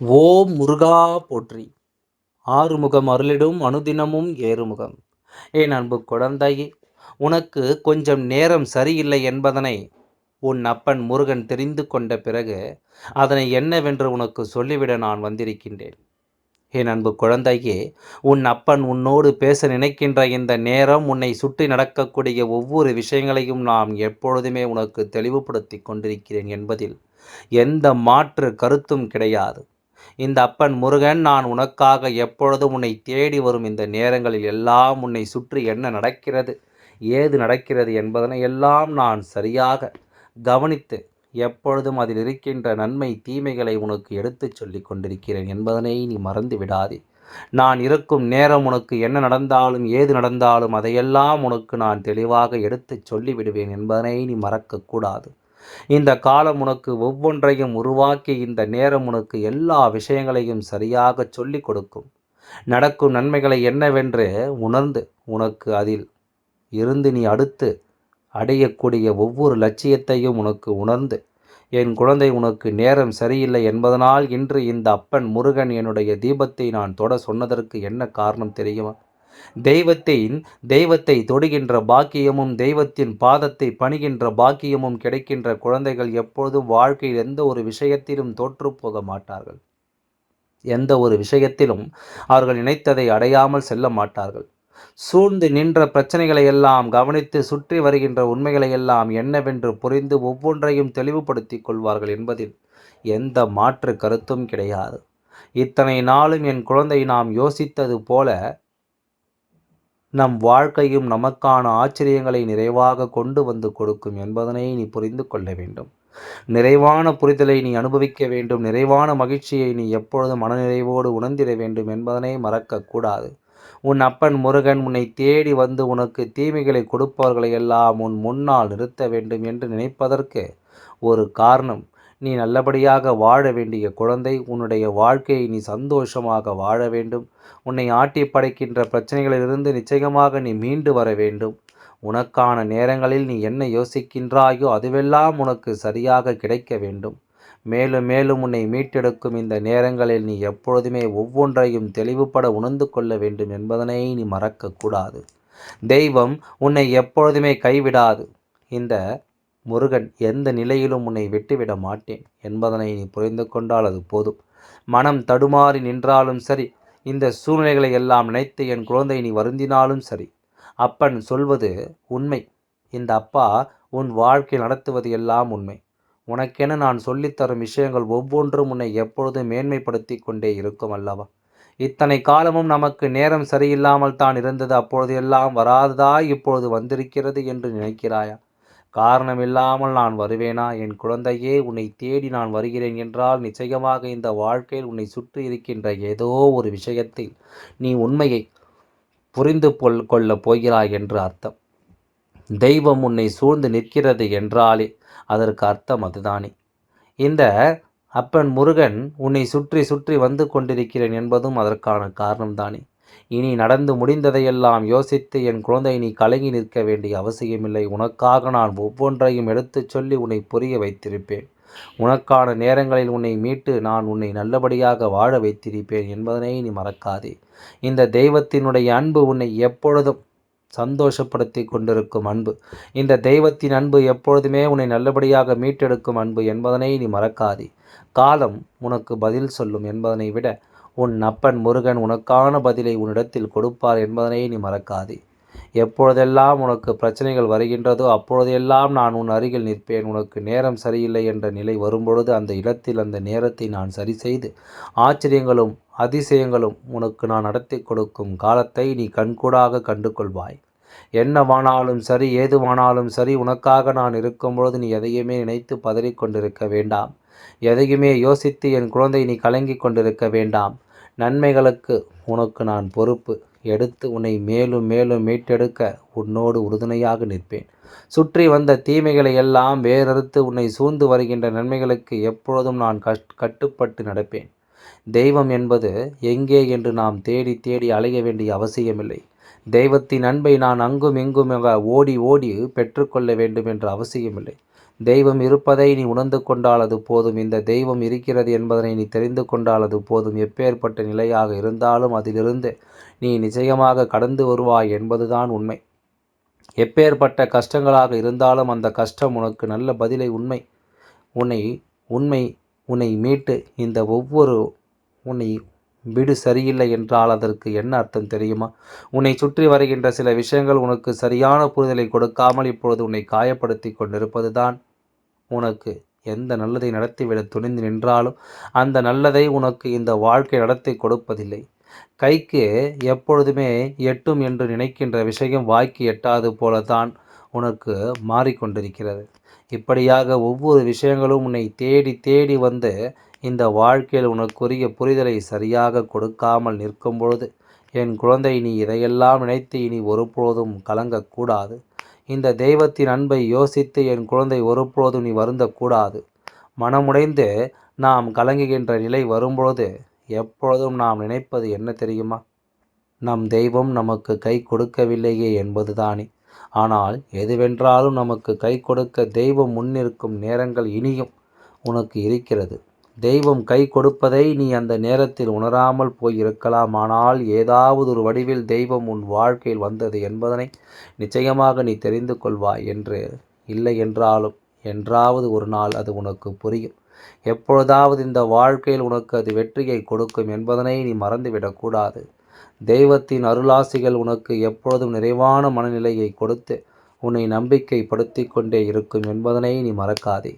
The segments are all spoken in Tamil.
ஓம் முருகா போற்றி. ஆறுமுகம் அருளிடும் அனுதினமும் ஏறுமுகம். என் அன்பு குழந்தையே உனக்கு கொஞ்சம் நேரம் சரியில்லை என்பதனை உன் அப்பன் முருகன் தெரிந்து கொண்ட பிறகு அதனை என்னவென்று உனக்கு சொல்லிவிட நான் வந்திருக்கின்றேன். என் அன்பு குழந்தையே உன் அப்பன் உன்னோடு பேச நினைக்கின்ற இந்த நேரம் உன்னை சுற்றி நடக்கக்கூடிய ஒவ்வொரு விஷயங்களையும் நான் எப்பொழுதுமே உனக்கு தெளிவுபடுத்தி கொண்டிருக்கிறேன் என்பதில் எந்த மாற்று கருத்தும் கிடையாது. இந்த அப்பன் முருகன் நான் உனக்காக எப்பொழுதும் உன்னை தேடி வரும். இந்த நேரங்களில் எல்லாம் உன்னை சுற்றி என்ன நடக்கிறது? ஏது நடக்கிறது என்பதனை எல்லாம் நான் சரியாக கவனித்து எப்பொழுதும் அதில் இருக்கின்ற நன்மை தீமைகளை உனக்கு எடுத்துச் சொல்லி கொண்டிருக்கிறேன் என்பதனை நீ மறந்து விடாதே. நான் இருக்கும் நேரம் உனக்கு என்ன நடந்தாலும் ஏது நடந்தாலும் அதையெல்லாம் உனக்கு நான் தெளிவாக எடுத்துச் சொல்லிவிடுவேன் என்பதனை நீ மறக்கக்கூடாது இந்த காலம் உனக்கு ஒவ்வொன்றையும் உருவாக்கி இந்த நேரம் உனக்கு எல்லா விஷயங்களையும் சரியாக சொல்லிக் கொடுக்கும். நடக்கும் நன்மைகளை என்னவென்று உணர்ந்து உனக்கு அதில் இருந்து நீ அடுத்து அடையக்கூடிய ஒவ்வொரு லட்சியத்தையும் உனக்கு உணர்ந்து என் குழந்தை உனக்கு நேரம் சரியில்லை என்பதனால் இன்று இந்த அப்பன் முருகன் என்னுடைய தீபத்தை நான் தொட சொன்னதற்கு என்ன காரணம் தெரியுமா? தெய்வத்தின் தெய்வத்தை தொடுகின்ற பாக்கியமும் தெய்வத்தின் பாதத்தை பணிகின்ற பாக்கியமும் கிடைக்கின்ற குழந்தைகள் எப்பொழுதும் வாழ்க்கையில் எந்த ஒரு விஷயத்திலும் தோற்றுப்போக மாட்டார்கள். எந்த ஒரு விஷயத்திலும் அவர்கள் நினைத்ததை அடையாமல் செல்ல மாட்டார்கள். சூழ்ந்து நின்ற பிரச்சனைகளை எல்லாம் கவனித்து சுற்றி வருகின்ற உண்மைகளை எல்லாம் என்னவென்று புரிந்து ஒவ்வொன்றையும் தெளிவுபடுத்திக் கொள்வார்கள் என்பதில் எந்த மாற்று கருத்தும் கிடையாது. இத்தனை நாளும் என் குழந்தை நாம் யோசித்தது போல நம் வாழ்க்கையும் நமக்கான ஆச்சரியங்களை நிறைவாக கொண்டு வந்து கொடுக்கும் என்பதனை நீ புரிந்து கொள்ள வேண்டும். நிறைவான புரிதலை நீ அனுபவிக்க வேண்டும். நிறைவான மகிழ்ச்சியை நீ எப்பொழுது மனநிறைவோடு உணர்ந்திட வேண்டும் என்பதனை மறக்கக்கூடாது உன் அப்பன் முருகன் உன்னை தேடி வந்து உனக்கு தீமைகளை கொடுப்பவர்களை எல்லாம் உன் முன்னால் நிறுத்த வேண்டும் என்று நினைப்பதற்கு ஒரு காரணம். நீ நல்லபடியாக வாழ வேண்டிய குழந்தை உன்னுடைய வாழ்க்கையை நீ சந்தோஷமாக வாழ வேண்டும். உன்னை ஆட்டி படைக்கின்ற பிரச்சனைகளிலிருந்து நிச்சயமாக நீ மீண்டு வர வேண்டும். உனக்கான நேரங்களில் நீ என்ன யோசிக்கின்றாயோ அதுவெல்லாம் உனக்கு சரியாக கிடைக்க வேண்டும். மேலும் மேலும் உன்னை மீட்டெடுக்கும் இந்த நேரங்களில் நீ எப்பொழுதுமே ஒவ்வொன்றையும் தெளிவுபட உணர்ந்து கொள்ள வேண்டும் என்பதனை நீ மறக்கக்கூடாது. தெய்வம் உன்னை எப்பொழுதுமே கைவிடாது. இந்த முருகன் எந்த நிலையிலும் உன்னை விட்டுவிட மாட்டேன் என்பதனை நீ புரிந்து கொண்டால் அது போதும். மனம் தடுமாறி நின்றாலும் சரி இந்த சூழ்நிலைகளை எல்லாம் நினைத்து என் குழந்தை நீ வருந்தினாலும் சரி அப்பன் சொல்வது உண்மை. இந்த அப்பா உன் வாழ்க்கை நடத்துவது எல்லாம் உண்மை. உனக்கென நான் சொல்லித்தரும் விஷயங்கள் ஒவ்வொன்றும் உன்னை எப்பொழுதும் மேன்மைப்படுத்தி கொண்டே இருக்கும் அல்லவா? இத்தனை காலமும் நமக்கு நேரம் சரியில்லாமல் தான் இருந்தது அப்பொழுது எல்லாம் வராததா இப்பொழுது வந்திருக்கிறது என்று நினைக்கிறாயா? காரணமில்லாமல் நான் வருவேனா? என் குழந்தையே உன்னை தேடி நான் வருகிறேன் என்றால் நிச்சயமாக இந்த வாழ்க்கையில் உன்னை சுற்றி இருக்கின்ற ஏதோ ஒரு விஷயத்தில் நீ உண்மையை புரிந்து கொள் கொள்ளப் போகிறாய் என்று அர்த்தம். தெய்வம் உன்னை சூழ்ந்து நிற்கிறது என்றாலே அதற்கு அர்த்தம் அதுதானே. இந்த அப்பன் முருகன் உன்னை சுற்றி சுற்றி வந்து கொண்டிருக்கிறேன் என்பதும் அதற்கான காரணம்தானே. இனி நடந்து முடிந்ததையெல்லாம் யோசித்து என் குழந்தை நீ கலங்கி நிற்க வேண்டிய அவசியமில்லை. உனக்காக நான் ஒவ்வொன்றையும் எடுத்துச் சொல்லி உன்னை புரிய வைத்திருப்பேன். உனக்கான நேரங்களில் உன்னை மீட்டு நான் உன்னை நல்லபடியாக வாழ வைத்திருப்பேன் என்பதனை நீ மறக்காதே. இந்த தெய்வத்தினுடைய அன்பு உன்னை எப்பொழுதும் சந்தோஷப்படுத்தி கொண்டிருக்கும் அன்பு. இந்த தெய்வத்தின் அன்பு எப்பொழுதுமே உன்னை நல்லபடியாக மீட்டெடுக்கும் அன்பு என்பதனை நீ மறக்காதே. காலம் உனக்கு பதில் சொல்லும் என்பதனை விட உன் அப்பன் முருகன் உனக்கான பதிலை உன்னிடத்தில் கொடுப்பார் என்பதனை நீ மறக்காதே. எப்பொழுதெல்லாம் உனக்கு பிரச்சனைகள் வருகின்றதோ அப்பொழுதெல்லாம் நான் உன் அருகில் நிற்பேன். உனக்கு நேரம் சரியில்லை என்ற நிலை வரும்பொழுது அந்த இடத்தில் அந்த நேரத்தை நான் சரி செய்து ஆச்சரியங்களும் அதிசயங்களும் உனக்கு நான் நடத்தி கொடுக்கும் காலத்தை நீ கண்கூடாக கண்டு கொள்வாய் என்னவானாலும் சரி ஏதுவானாலும் சரி உனக்காக நான் இருக்கும் பொழுது நீ எதையுமே நினைத்து பதறிக்கொண்டிருக்க வேண்டாம். எதையுமே யோசித்து என் குழந்தை நீ கலங்கி கொண்டிருக்க வேண்டாம். நன்மைகளுக்கு உனக்கு நான் பொறுப்பு. எடுத்து உன்னை மேலும் மேலும் மீட்டெடுக்க உன்னோடு உறுதுணையாக நிற்பேன். சுற்றி வந்த தீமைகளை எல்லாம் வேறறுத்து உன்னை சூழ்ந்து வருகின்ற நன்மைகளுக்கு எப்பொழுதும் நான் கஷ் கட்டுப்பட்டு நடப்பேன். தெய்வம் என்பது எங்கே என்று நாம் தேடி தேடி அலைய வேண்டிய அவசியமில்லை. தெய்வத்தின் அன்பை நான் அங்கும் இங்கும் ஓடி ஓடி பெற்றுக்கொள்ள வேண்டும் என்ற அவசியமில்லை. தெய்வம் இருப்பதை நீ உணர்ந்து கொண்டால் அது போதும். இந்த தெய்வம் இருக்கிறது என்பதனை நீ தெரிந்து கொண்டால் அது போதும். எப்பேற்பட்ட நிலையாக இருந்தாலும் அதிலிருந்து நீ நிச்சயமாக கடந்து வருவாய் என்பதுதான் உண்மை. எப்பேற்பட்ட கஷ்டங்களாக இருந்தாலும் அந்த கஷ்டம் உனக்கு நல்ல பதிலை உண்மை உன்னை உண்மை உன்னை மீட்டு இந்த ஒவ்வொரு உன்னை வீடு சரியில்லை என்றால் அதற்கு என்ன அர்த்தம் தெரியுமா? உன்னை சுற்றி வருகின்ற சில விஷயங்கள் உனக்கு சரியான புரிதலை கொடுக்காமல் இப்பொழுது உன்னை காயப்படுத்தி கொண்டிருப்பது தான் உனக்கு எந்த நல்லதை நடத்திவிட துணிந்து நின்றாலும் அந்த நல்லதை உனக்கு இந்த வாழ்க்கை நடத்தி கொடுப்பதில்லை. கைக்கு எப்பொழுதுமே எட்டும் என்று நினைக்கின்ற விஷயம் வாய்க்கு எட்டாது போலத்தான் உனக்கு மாறிக்கொண்டிருக்கிறது. இப்படியாக ஒவ்வொரு விஷயங்களும் உன்னை தேடி தேடி வந்து இந்த வாழ்க்கையில் உனக்குரிய புரிதலை சரியாக கொடுக்காமல் நிற்கும் பொழுது என் குழந்தை நீ இதையெல்லாம் நினைத்து இனி ஒருபோதும் கலங்கக்கூடாது. இந்த தெய்வத்தின் அன்பை யோசித்து என் குழந்தை ஒருபொழுதும் நீ வருந்தக்கூடாது. மனமுடைந்து நாம் கலங்குகின்ற நிலை வரும்பொழுது எப்பொழுதும் நாம் நினைப்பது என்ன தெரியுமா? நம் தெய்வம் நமக்கு கை கொடுக்கவில்லையே என்பதுதானே. ஆனால் எதுவென்றாலும் நமக்கு கை கொடுக்க தெய்வம் முன்னிருக்கும் நேரங்கள் இனியும் உனக்கு இருக்கிறது. தெய்வம் கை கொடுப்பதை நீ அந்த நேரத்தில் உணராமல் போய் இருக்கலாம் ஆனால் ஏதாவது ஒரு வடிவில் தெய்வம் உன் வாழ்க்கையில் வந்தது என்பதனை நிச்சயமாக நீ தெரிந்து கொள்வாய் என்று இல்லை என்றாலும் என்றாவது ஒரு நாள் அது உனக்கு புரியும். எப்பொழுதாவது இந்த வாழ்க்கையில் உனக்கு அது வெற்றியை கொடுக்கும் என்பதனை நீ மறந்துவிடக்கூடாது தெய்வத்தின் அருளாசிகள் உனக்கு எப்பொழுதும் நிறைவான மனநிலையை கொடுத்து உன்னை நம்பிக்கைப்படுத்தி கொண்டே இருக்கும் என்பதனை நீ மறக்காதே.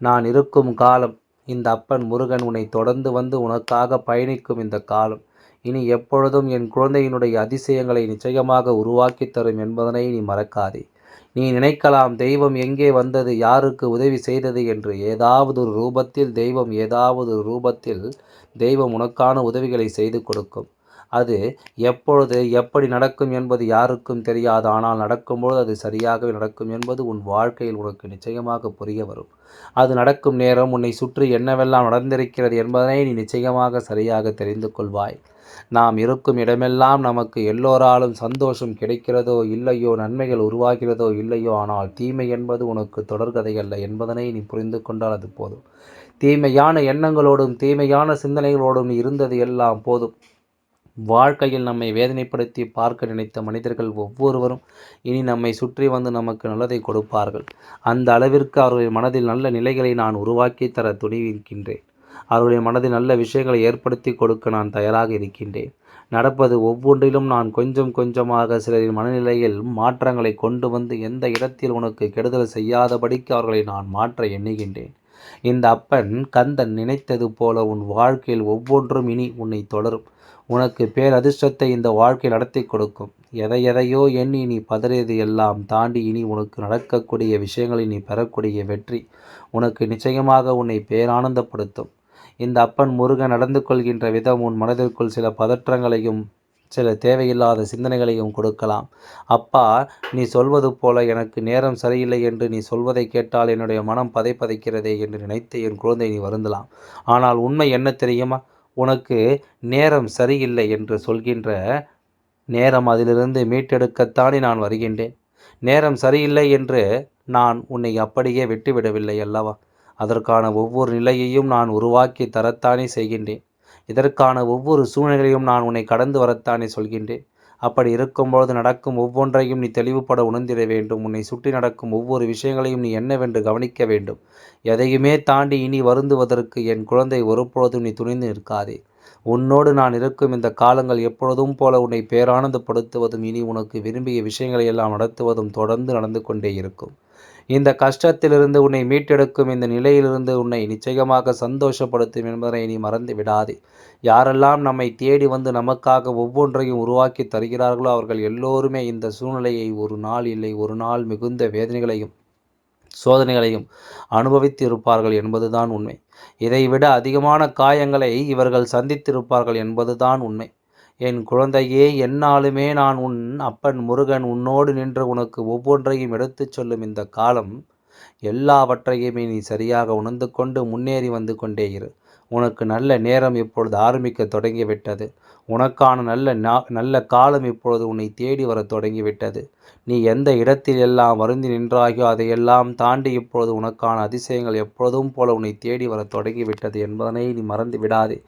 நான் இருக்கும் காலம் இந்த அப்பன் முருகன் உன்னை தொடர்ந்து வந்து உனக்காக பயணிக்கும் இந்த காலம். இனி எப்பொழுதும் என் குழந்தையினுடைய அதிசயங்களை நிச்சயமாக உருவாக்கி தரும் என்பதனை நீ மறக்காதே. நீ நினைக்கலாம் தெய்வம் எங்கே வந்தது யாருக்கு உதவி செய்தது என்று ஏதாவது ஒரு ரூபத்தில் தெய்வம் ஏதாவது ஒரு ரூபத்தில் தெய்வம் உனக்கான உதவிகளை செய்து கொடுக்கும். அது எப்பொழுது எப்படி நடக்கும் என்பது யாருக்கும் தெரியாது. ஆனால் நடக்கும்போது அது சரியாகவே நடக்கும் என்பது உன் வாழ்க்கையில் உனக்கு நிச்சயமாக புரிய வரும். அது நடக்கும் நேரம் உன்னை சுற்றி என்னவெல்லாம் நடந்திருக்கிறது என்பதனை நீ நிச்சயமாக சரியாக தெரிந்து கொள்வாய். நாம் இருக்கும் இடமெல்லாம் நமக்கு எல்லோராலும் சந்தோஷம் கிடைக்கிறதோ இல்லையோ நன்மைகள் உருவாகிறதோ இல்லையோ ஆனால் தீமை என்பது உனக்கு தொடர்கதை அல்ல என்பதனை நீ புரிந்து கொண்டால் அது போதும். தீமையான எண்ணங்களோடும் தீமையான சிந்தனைகளோடும் நீ இருந்தது எல்லாம் போதும். வாழ்க்கையில் நம்மை வேதனைப்படுத்தி பார்க்க நினைத்த மனிதர்கள் ஒவ்வொருவரும் இனி நம்மை சுற்றி வந்து நமக்கு நல்லதை கொடுப்பார்கள். அந்த அளவிற்கு அவர்களின் மனதில் நல்ல நிலைகளை நான் உருவாக்கி தர துணிவிருக்கின்றேன் அவருடைய மனதில் நல்ல விஷயங்களை ஏற்படுத்தி கொடுக்க நான் தயாராக இருக்கின்றேன். நடப்பது ஒவ்வொன்றிலும் நான் கொஞ்சம் கொஞ்சமாக சிலரின் மனநிலையில் மாற்றங்களை கொண்டு வந்து எந்த இடத்தில் உனக்கு கெடுதல் செய்யாதபடிக்கு அவர்களை நான் மாற்ற எண்ணுகின்றேன். இந்த அப்பன் கந்தன் நினைத்தது போல உன் வாழ்க்கையில் ஒவ்வொன்றும் இனி உன்னை தொடரும். உனக்கு பேரதிர்ஷ்டத்தை இந்த வாழ்க்கை நடத்தி கொடுக்கும். எதை எதையோ எண்ணி நீ பதறியது எல்லாம் தாண்டி இனி உனக்கு நடக்கக்கூடிய விஷயங்களை நீ பெறக்கூடிய வெற்றி உனக்கு நிச்சயமாக உன்னை பேரானந்தப்படுத்தும். இந்த அப்பன் முருகன் நடந்து கொள்கின்ற விதம் உன் மனதிற்குள் சில பதற்றங்களையும் சில தேவையில்லாத சிந்தனைகளையும் கொடுக்கலாம். அப்பா நீ சொல்வது போல எனக்கு நேரம் சரியில்லை என்று நீ சொல்வதை கேட்டால் என்னுடைய மனம் பதை பதைக்கிறதே என்று நினைத்து என் குழந்தை நீ வருந்தலாம். ஆனால் உண்மை என்ன தெரியுமா? உனக்கு நேரம் சரியில்லை என்று சொல்கின்ற நேரம் அதிலிருந்து மீட்டெடுக்கத்தானே நான் வருகின்றேன். நேரம் சரியில்லை என்று நான் உன்னை அப்படியே விட்டுவிடவில்லை அல்லவா? அதற்கான ஒவ்வொரு நிலையையும் நான் உருவாக்கி தரத்தானே செய்கின்றேன். இதற்கான ஒவ்வொரு சூழ்நிலையும் நான் உன்னை கடந்து வரத்தானே சொல்கின்றேன். அப்படி இருக்கும்பொழுது நடக்கும் ஒவ்வொன்றையும் நீ தெளிவுபட உணர்ந்திட வேண்டும். உன்னை சுற்றி நடக்கும் ஒவ்வொரு விஷயங்களையும் நீ என்னவென்று கவனிக்க வேண்டும். எதையுமே தாண்டி இனி வருந்துவதற்கு என் குழந்தை ஒருபொழுதும் நீ துணிந்து நிற்காதே. உன்னோடு நான் இருக்கும் இந்த காலங்கள் எப்பொழுதும் போல உன்னை பேரானந்தப்படுத்துவதும் இனி உனக்கு விரும்பிய விஷயங்களை எல்லாம் நடத்துவதும் தொடர்ந்து நடந்து கொண்டே இருக்கும். இந்த கஷ்டத்திலிருந்து உன்னை மீட்டெடுக்கும் இந்த நிலையிலிருந்து உன்னை நிச்சயமாக சந்தோஷப்படுத்தும் என்பதை நீ மறந்து விடாதே. யாரெல்லாம் நம்மை தேடி வந்து நமக்காக ஒவ்வொன்றையும் உருவாக்கி தருகிறார்களோ அவர்கள் எல்லோருமே இந்த சூழ்நிலையை ஒரு நாள் இல்லை ஒரு நாள் மிகுந்த வேதனைகளையும் சோதனைகளையும் அனுபவித்து இருப்பார்கள் என்பதுதான் உண்மை. இதைவிட அதிகமான காயங்களை இவர்கள் சந்தித்திருப்பார்கள் என்பதுதான் உண்மை. என் குழந்தையே என்னாலுமே நான் உன் அப்பன் முருகன் உன்னோடு நின்று உனக்கு ஒவ்வொன்றையும் எடுத்துச் சொல்லும் இந்த காலம் எல்லாவற்றையுமே நீ சரியாக உணர்ந்து கொண்டு முன்னேறி வந்து கொண்டே இரு. உனக்கு நல்ல நேரம் இப்பொழுது ஆரம்பிக்க தொடங்கிவிட்டது. உனக்கான நல்ல நா நல்ல காலம் இப்பொழுது உன்னை தேடி வர தொடங்கிவிட்டது. நீ எந்த இடத்தில் எல்லாம் வருந்தி நின்றாயோ அதையெல்லாம் தாண்டி இப்பொழுது உனக்கான அதிசயங்கள் எப்பொழுதும் போல உன்னை தேடி வர தொடங்கிவிட்டது என்பதனை நீ மறந்து விடாதே.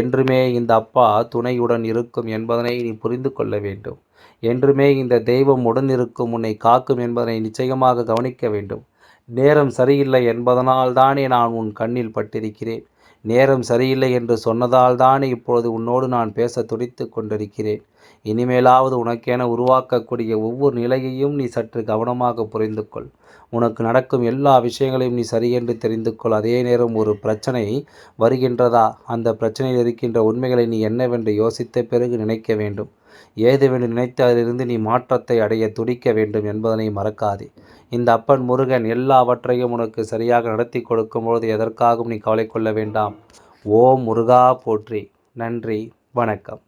என்றுமே இந்த அப்பா துணையுடன் இருக்கும் என்பதனை நீ புரிந்து கொள்ள வேண்டும். என்றுமே இந்த தெய்வம் உடன் இருக்கும் உன்னை காக்கும் என்பதனை நிச்சயமாக கவனிக்க வேண்டும். நேரம் சரியில்லை என்பதனால் தானே நான் உன் கண்ணில் பட்டிருக்கிறேன். நேரம் சரியில்லை என்று சொன்னதால்தான் இப்பொழுது உன்னோடு நான் பேச துடித்து கொண்டிருக்கிறேன். இனிமேலாவது உனக்கென உருவாக்கக்கூடிய ஒவ்வொரு நிலையையும் நீ சற்று கவனமாக புரிந்து கொள் உனக்கு நடக்கும் எல்லா விஷயங்களையும் நீ சரியென்று தெரிந்து கொள். அதே நேரம் ஒரு பிரச்சனை வருகின்றதா? அந்த பிரச்சனையில் இருக்கின்ற உண்மைகளை நீ என்னவென்று யோசித்த பிறகு நினைக்க வேண்டும். ஏதுவென்று நினைத்து அதிலிருந்து நீ மாற்றத்தை அடைய துடிக்க வேண்டும் என்பதனை மறக்காதே. இந்த அப்பன் முருகன் எல்லாவற்றையும் உனக்கு சரியாக நடத்தி கொடுக்கும்போது எதற்காகவும் நீ கவலை கொள்ள வேண்டாம். ஓம் முருகா போற்றி. நன்றி. வணக்கம்.